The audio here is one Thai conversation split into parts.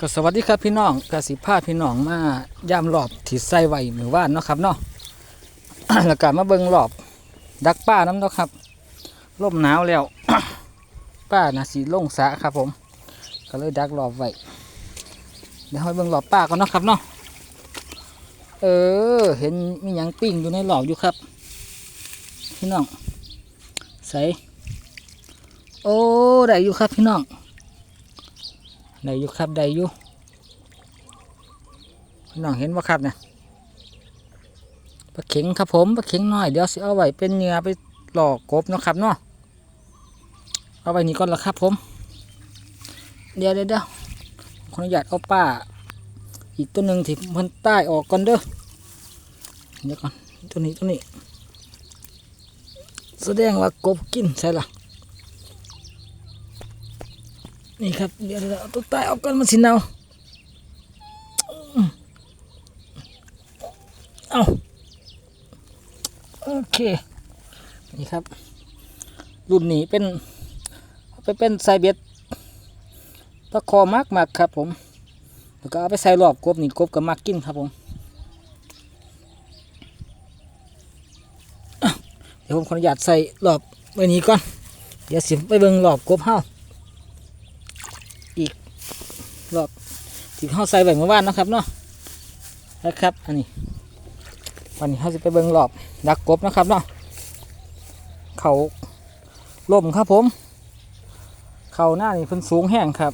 ก็สวัสดีครับพี่น้องกสิพาพี่น้องมายามรอบที่ใส่ไว้มือว่านเนาะครับเนาะแล้วก็มาเบิ่งรอบดักป้าน้ำเนาะครับลมหนาวแล้วป้าน่ะสีล่งสะครับผม ก็เลยดักรอบไว้เดี๋ยวให้เบิ่งรอบป้าก่อนเนาะครับเนาะเออ เห็นมีหยังปิ้งอยู่ในรอบอยู่ครับ พี่น้องใส่โอ้ได้อยู่ครับพี่น้อง ได้อยู่ครับได้อยู่น้องเห็นว่าครับเนี่ยปลาเข็งครับผมปลาเข็งน้อยเดี๋ยวสิเอาไว้เป็นเหงือไปหลอกกบนะครับเนาะเอาไว้นี่ก่อนละครับผมเดี๋ยวเดี๋ยวเดี๋ยวขออนุญาตเอาป้า อีกตัวหนึ่งที่มันใต้ออกก่อนเด้อเดี๋ยวก่อนตัวนี้ตัวนี้ แสดงว่ากบกินใช่ละ นี่ครับเดี๋ยวเราตัวใต้ออกก่อนมันสิเนาอืมเอาโอเค นี่ครับ รุ่นนี้เป็นไปเป็นไซเบ็ดตะคอมากมากครับผม แล้วก็เอาไปใส่รอบกบนี่กบก็มักกินครับผม เดี๋ยวผมขออนุญาตใส่รอบไว้นี้ก่อน เดี๋ยวสิไปเบิ่งรอบกบเฮา รอบที่เขาใส่ไว้เมื่อวานนะครับเนาะนะครับ อันนี้ วันนี้เขาจะไปเบิ่งรอบดักกบนะครับเนาะเขาล่มครับผม เขาหน้านี่เพิ่นสูงแห้งครับ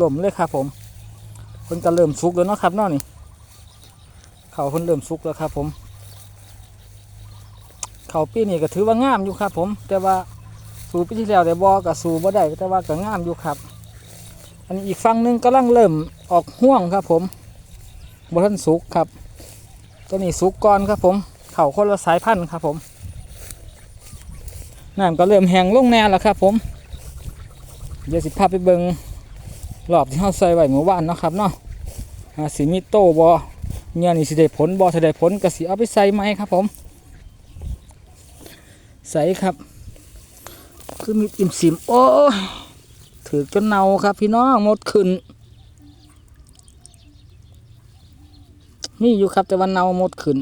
ล่มเลยครับผมเพิ่นก็เริ่มสุกแล้วเนาะครับเนาะนี่ เขาเพิ่นเริ่มสุกแล้วครับผม เขาปีนี้ก็ถือว่างามอยู่ครับผม แต่ว่าสู่ปีที่แล้วแต่บอก็สู่บ่ได้แต่ว่าก็งามอยู่ครับ อันนี้อีกฝั่งหนึงกำลังเริ่มออกห่วงครับผมบทันสุกครับ ตัวนี้สุกก่อนครับผม เข่าคนละสายพันธุ์ครับผมน้ำก็เริ่มแห้งลงแน่แล้วครับผม เดี๋ยวสิพาไปเบิงรอบที่เขาใส่ไว้เมื่อวานเนาะครับเนาะอาสิมีโตบอเนี่ยนี่สิได้ผลบอสิได้ผลก็สิเอาไปใส่ไหมครับผม ใส่ครับ คือมีอิ่มสิมโอ้ ถือจนเน่าครับพี่น้องหมดขึ้นนี่อยู่ครับแต่วันเน่าหมดขึ้น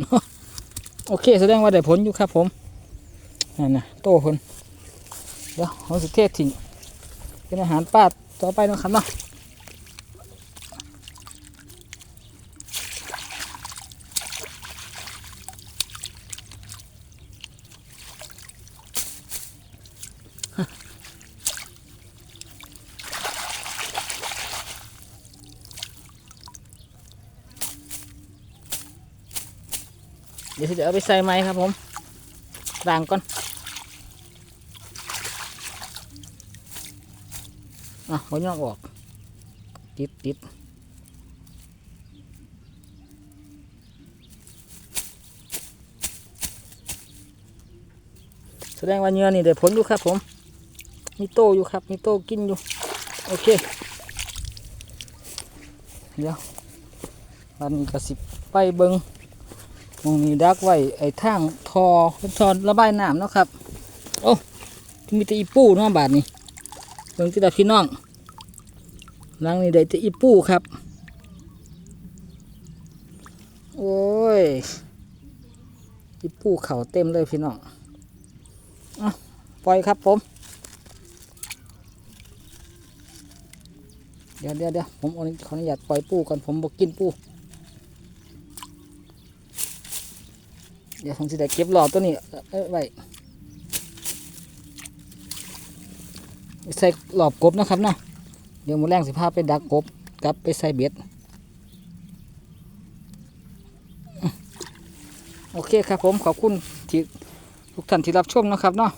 โอเค แสดงว่าได้ผลอยู่ครับผมนั่นนะโตคนเดี๋ยวเอาสุเทศทิ้งเป็นอาหารป้าต่อไปนะครับเนาะ ดี๋ยวจะเอาไปใส่ไม้ครับผมล้างก่อนอะหัวยองออก ติดติดแสดงว่าเนื้อนี่ได้ผลอยู่ครับผม มีโตอยู่ครับ มีโตกินอยู่ โอเค เดี๋ยววันนี้ก็สิไปเบิง มองนี้ดักไว้ไอ้ทางทอเป็นทอระบายน้ำเนาะครับ โอ้มีแต่อีปูเนาะบาทนี้เบิ่งที่ดาพี่น้องหลังนี้ได้แต่อีปูครับ โอ้ยอีปูเข่าเต็มเลยพี่น้องอะปล่อยครับผมเดี๋ยวเดี๋ยวเดี๋ยวผมขออนุญาตปล่อยปูก่อนผมบอกกินปู เดี๋ยวผมจะได้เก็บหลอดตัวนี้เอ้ไว้ใส่หลอบกบนะครับเนาะเดี๋ยวมูแรงสิภาไปดักกบกลับไปใส่เบ็ดโอเคครับผมขอบคุณที่ทุกท่านที่รับชมนะครับเนาะ